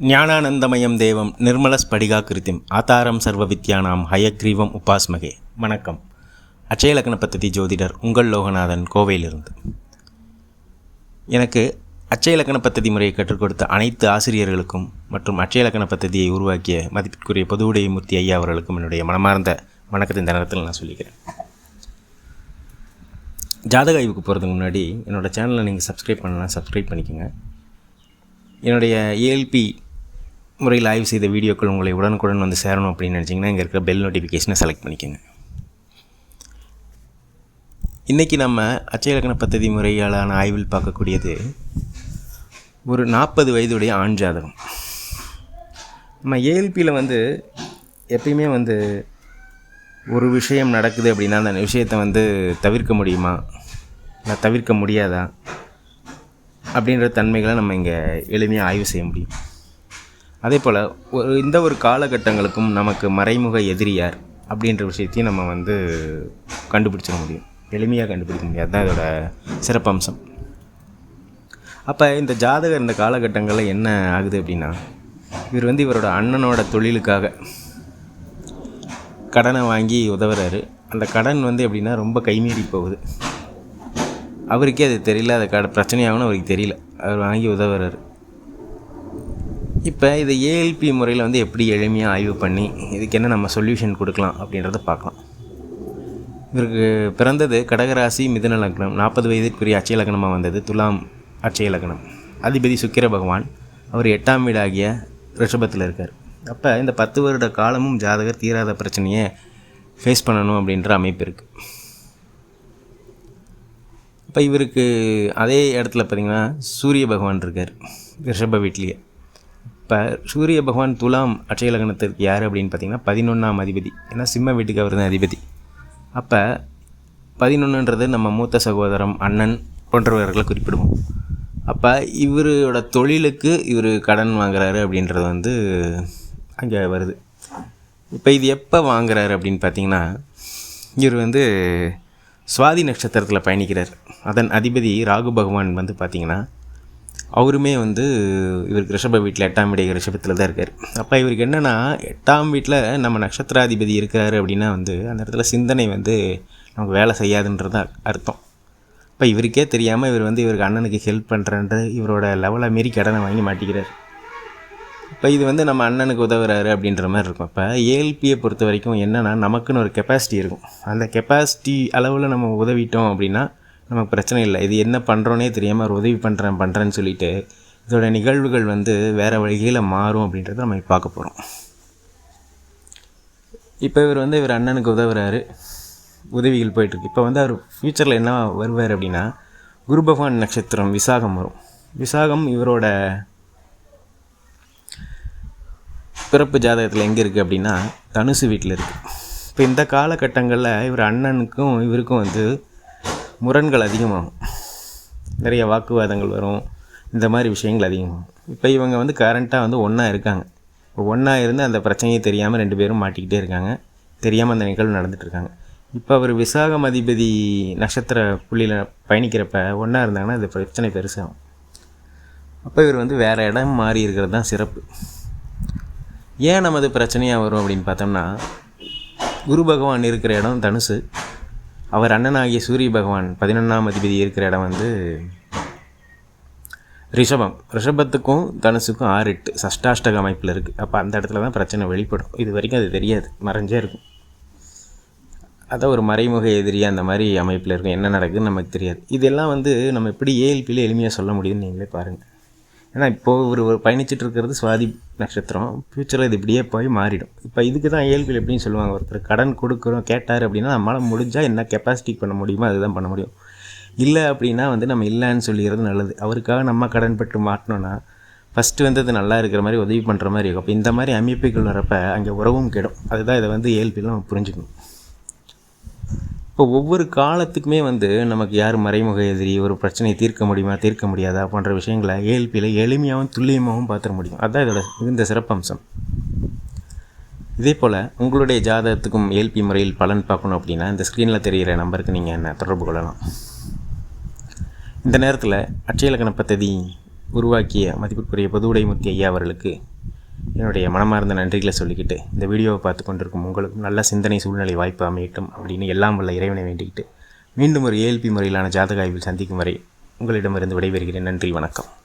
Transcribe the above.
ஞானானந்தமயம் தேவம் நிர்மல ஸ்படிகாக்கிருத்திம் ஆதாரம் சர்வ வித்யானாம் ஹயக்ரீவம் உபாஸ்மகே. வணக்கம். அச்சயலக்கண பத்ததி ஜோதிடர் உங்கள் லோகநாதன் கோவையிலிருந்து. எனக்கு அச்சயலக்கண பத்ததி முறையை கற்றுக் கொடுத்த அனைத்து ஆசிரியர்களுக்கும் மற்றும் அச்சயலக்கண பத்ததியை உருவாக்கிய மதிப்பிற்குரிய பொதுவுடைய மூர்த்தி ஐயா அவர்களுக்கும் என்னுடைய மனமார்ந்த வணக்கத்தை இந்த நேரத்தில் நான் சொல்லிக்கிறேன். ஜாதக ஆய்வுக்கு போகிறதுக்கு முன்னாடி என்னோடய சேனலை நீங்கள் சப்ஸ்கிரைப் பண்ணலாம் சப்ஸ்கிரைப் பண்ணிக்கோங்க. என்னுடைய ஏஎல்பி முறையில் ஆய்வு செய்த வீடியோக்கள் உங்களை உடனுக்குடன் வந்து சேரணும் அப்படின்னு நினச்சிங்கன்னா இங்கே இருக்கிற பெல் நோட்டிஃபிகேஷனை செலக்ட் பண்ணிக்கோங்க. இன்றைக்கி நம்ம அச்சயலக்கண பத்ததி முறையாலான ஆய்வில் பார்க்கக்கூடியது ஒரு நாற்பது வயதுடைய ஆண் ஜாதகம். நம்ம ஏஎல்பியில் வந்து எப்பயுமே வந்து ஒரு விஷயம் நடக்குது அப்படின்னா அந்த விஷயத்தை வந்து தவிர்க்க முடியுமா? இல்லை தவிர்க்க முடியாதா? அப்படின்ற தன்மைகளை நம்ம இங்கே எளிமையாக ஆய்வு செய்ய முடியும். அதே போல் ஒரு இந்த ஒரு காலகட்டங்களுக்கும் நமக்கு மறைமுக எதிரியார் அப்படின்ற விஷயத்தையும் நம்ம வந்து கண்டுபிடிச்சிட முடியும். எளிமையாக கண்டுபிடிக்க முடியாது. தான் இதோட சிறப்பம்சம். அப்போ இந்த ஜாதகர் இந்த காலகட்டங்களில் என்ன ஆகுது அப்படின்னா இவர் வந்து இவரோட அண்ணனோட தொழிலுக்காக கடனை வாங்கி உதவுறாரு. அந்த கடன் வந்து எப்படின்னா ரொம்ப கைமீறி போகுது. அவருக்கே அது தெரியல. அது கட பிரச்சனையாகனு அவருக்கு தெரியல. அவர் வாங்கி உதவுறாரு. இப்போ இதை ஏஎல்பி முறையில் வந்து எப்படி எளிமையாக ஆய்வு பண்ணி இதுக்கு என்ன நம்ம சொல்யூஷன் கொடுக்கலாம் அப்படின்றத பார்க்கலாம். இவருக்கு பிறந்தது கடகராசி மிதன லக்னம். நாற்பது வயதிற்குரிய அச்சய லக்னமாக வந்தது. துலாம் அச்சய லக்னம். அதிபதி சுக்கிர பகவான். அவர் எட்டாம் வீடாகிய ரிஷபத்தில் இருக்கார். அப்போ இந்த பத்து வருட காலமும் ஜாதகர் தீராத பிரச்சனையை ஃபேஸ் பண்ணணும் அப்படின்ற அமைப்பு இருக்குது இப்போ இவருக்கு அதே இடத்துல பார்த்திங்கன்னா சூரிய பகவான் இருக்கார். ரிஷப வீட்லேயே. இப்போ சூரிய பகவான் துலாம் அட்சய லக்னத்திற்கு யார் அப்படின்னு பார்த்தீங்கன்னா பதினொன்றாம் அதிபதி. ஏன்னா சிம்ம வீட்டுக்கு அவர் தான் அதிபதி. அப்போ பதினொன்றுன்றது நம்ம மூத்த சகோதரம் அண்ணன் போன்றவர்களை குறிப்பிடுவோம். அப்போ இவரோட தொழிலுக்கு இவர் கடன் வாங்குறாரு அப்படின்றது வந்து அங்கே வருது. இப்போ இது எப்போ வாங்குறாரு அப்படின்னு பார்த்தீங்கன்னா இவர் வந்து சுவாதி நட்சத்திரத்தில் பயணிக்கிறார். அதன் அதிபதி ராகு பகவான் வந்து பார்த்திங்கன்னா அவருமே வந்து இவருக்கு ரிஷப வீட்டில் எட்டாம் வீடு ரிஷபத்தில் தான் இருக்கார். அப்போ இவருக்கு என்னென்னா எட்டாம் வீட்டில் நம்ம நட்சத்திராதிபதி இருக்கிறாரு அப்படின்னா வந்து அந்த இடத்துல சிந்தனை வந்து நமக்கு வேலை செய்யாதுன்றது அர்த்தம். இப்போ இவருக்கே தெரியாமல் இவர் வந்து இவருக்கு அண்ணனுக்கு ஹெல்ப் பண்ணுறன்ற இவரோட லெவலை மீறி கடனை வாங்கி மாட்டிக்கிறார். இப்போ இது வந்து நம்ம அண்ணனுக்கு உதவுறாரு அப்படின்ற மாதிரி இருக்கும். இப்போ ஏஎல்பியை பொறுத்த வரைக்கும் என்னென்னா நமக்குன்னு ஒரு கெப்பாசிட்டி இருக்கும். அந்த கெப்பாசிட்டி அளவில் நம்ம உதவிட்டோம் அப்படின்னா நமக்கு பிரச்சனை இல்லை. இது என்ன பண்ணுறோன்னே தெரியாமல் ஒரு உதவி பண்ணுறேன் பண்ணுறேன்னு சொல்லிட்டு இதோட நிகழ்வுகள் வந்து வேறு வழியில் மாறும் அப்படின்றத நம்ம பார்க்க போகிறோம் இப்போ இவர் வந்து இவர் அண்ணனுக்கு உதவுறாரு. உதவிகள் போயிட்டுருக்கு இப்போ வந்து அவர் ஃப்யூச்சரில் என்ன வருவார் அப்படின்னா குரு பகவான் நட்சத்திரம் விசாகம் வரும். விசாகம் இவரோட பிறப்பு ஜாதகத்தில் எங்கே இருக்குது அப்படின்னா தனுசு வீட்டில் இருக்குது இப்போ இந்த காலகட்டங்களில் இவர் அண்ணனுக்கும் இவருக்கும் வந்து முரண்கள் அதிகமாகும். நிறைய வாக்குவாதங்கள் வரும். இந்த மாதிரி விஷயங்கள் அதிகமாகும். இப்போ இவங்க வந்து கரண்ட்டாக வந்து ஒன்றா இருக்காங்க. இப்போ ஒன்றா இருந்து அந்த பிரச்சனையை தெரியாமல் ரெண்டு பேரும் மாட்டிக்கிட்டே இருக்காங்க. தெரியாமல் அந்த நிகழ்வு நடந்துகிட்ருக்காங்க இப்போ அவர் விசாகம் அதிபதி நட்சத்திர புள்ளியில் பயணிக்கிறப்ப ஒன்றா இருந்தாங்கன்னா இந்த பிரச்சனை பெருசாகும். அப்போ இவர் வந்து வேறு இடம் மாறி இருக்கிறது தான் சிறப்பு. ஏன் நமது பிரச்சனையாக வரும் அப்படின்னு பார்த்தோம்னா குரு பகவான் இருக்கிற இடம் தனுசு. அவர் அண்ணனாகிய சூரிய பகவான் பதினொன்றாம் அதிபதி இருக்கிற இடம் வந்து ரிஷபம். ரிஷபத்துக்கும் தனுசுக்கும் ஆறு எட்டு சஷ்டாஷ்டக அமைப்பில் இருக்குது அப்போ அந்த இடத்துல தான் பிரச்சனை வெளிப்படும். இது வரைக்கும் அது தெரியாது. மறைஞ்சே இருக்கும். அதான் ஒரு மறைமுக எதிரியாக அந்த மாதிரி அமைப்பில் இருக்கும். என்ன நடக்குதுன்னு நமக்கு தெரியாது. இதெல்லாம் வந்து நம்ம எப்படி ஏஎல்பியில் எளிமையாக சொல்ல முடியும்னு நீங்களே பாருங்கள் ஏன்னா இப்போது ஒரு ஒரு பயணிச்சுட்டு இருக்கிறது சுவாதி நட்சத்திரம். ஃப்யூச்சரில் இது இப்படியே போய் மாறிடும். இப்போ இதுக்கு தான் ஏழ்பில் எப்படின்னு சொல்லுவாங்க. ஒருத்தர் கடன் கொடுக்குறோம் கேட்டார் அப்படின்னா நம்மளால் முடிஞ்சால் என்ன கெப்பாசிட்டி பண்ண முடியுமோ அதுதான் பண்ண முடியும். இல்லை அப்படின்னா வந்து நம்ம இல்லைன்னு சொல்லிடுறது நல்லது. அவருக்காக நம்ம கடன் பெற்று மாட்டினோன்னா ஃபஸ்ட்டு வந்து அது நல்லா இருக்கிற மாதிரி உதவி பண்ணுற மாதிரி இருக்கும். அப்போ இந்த மாதிரி அமைப்புகள் வரப்போ அங்கே உறவும் கெடும். அதுதான் இதை வந்து இயல்பில் நம்ம புரிஞ்சுக்கணும். இப்போ ஒவ்வொரு காலத்துக்குமே வந்து நமக்கு யார் மறைமுக எதிரி ஒரு பிரச்சனையை தீர்க்க முடியுமா தீர்க்க முடியாதா போன்ற விஷயங்களை ஏஎல்பியில் எளிமையாகவும் துல்லியமாகவும் பார்த்துட முடியும். அதுதான் இதோட மிகுந்த சிறப்பம்சம். இதே போல் உங்களுடைய ஜாதகத்துக்கும் ஏல்பி முறையில் பலன் பார்க்கணும் அப்படின்னா இந்த ஸ்க்ரீனில் தெரிகிற நம்பருக்கு நீங்கள் என்ன தொடர்பு கொள்ளலாம். இந்த நேரத்தில் அட்சயலக்கண பத்ததி உருவாக்கிய மதிப்பிற்குரிய பொதுவுடைமூர்த்தி ஐயா அவர்களுக்கு என்னுடைய மனமார்ந்த நன்றிகளை சொல்லிக்கிட்டு இந்த வீடியோவை பார்த்து கொண்டிருக்கும் உங்களுக்கும் நல்ல சிந்தனை சூழ்நிலை வாய்ப்பு அமையட்டும் அப்படின்னு எல்லாம் வல்ல இறைவனை வேண்டிக்கிட்டு மீண்டும் ஒரு ஏஎல்பி முறையிலான ஜாதக ஆய்வில் சந்திக்கும் வரை உங்களிடமிருந்து விடைபெறுகிறேன். நன்றி வணக்கம்.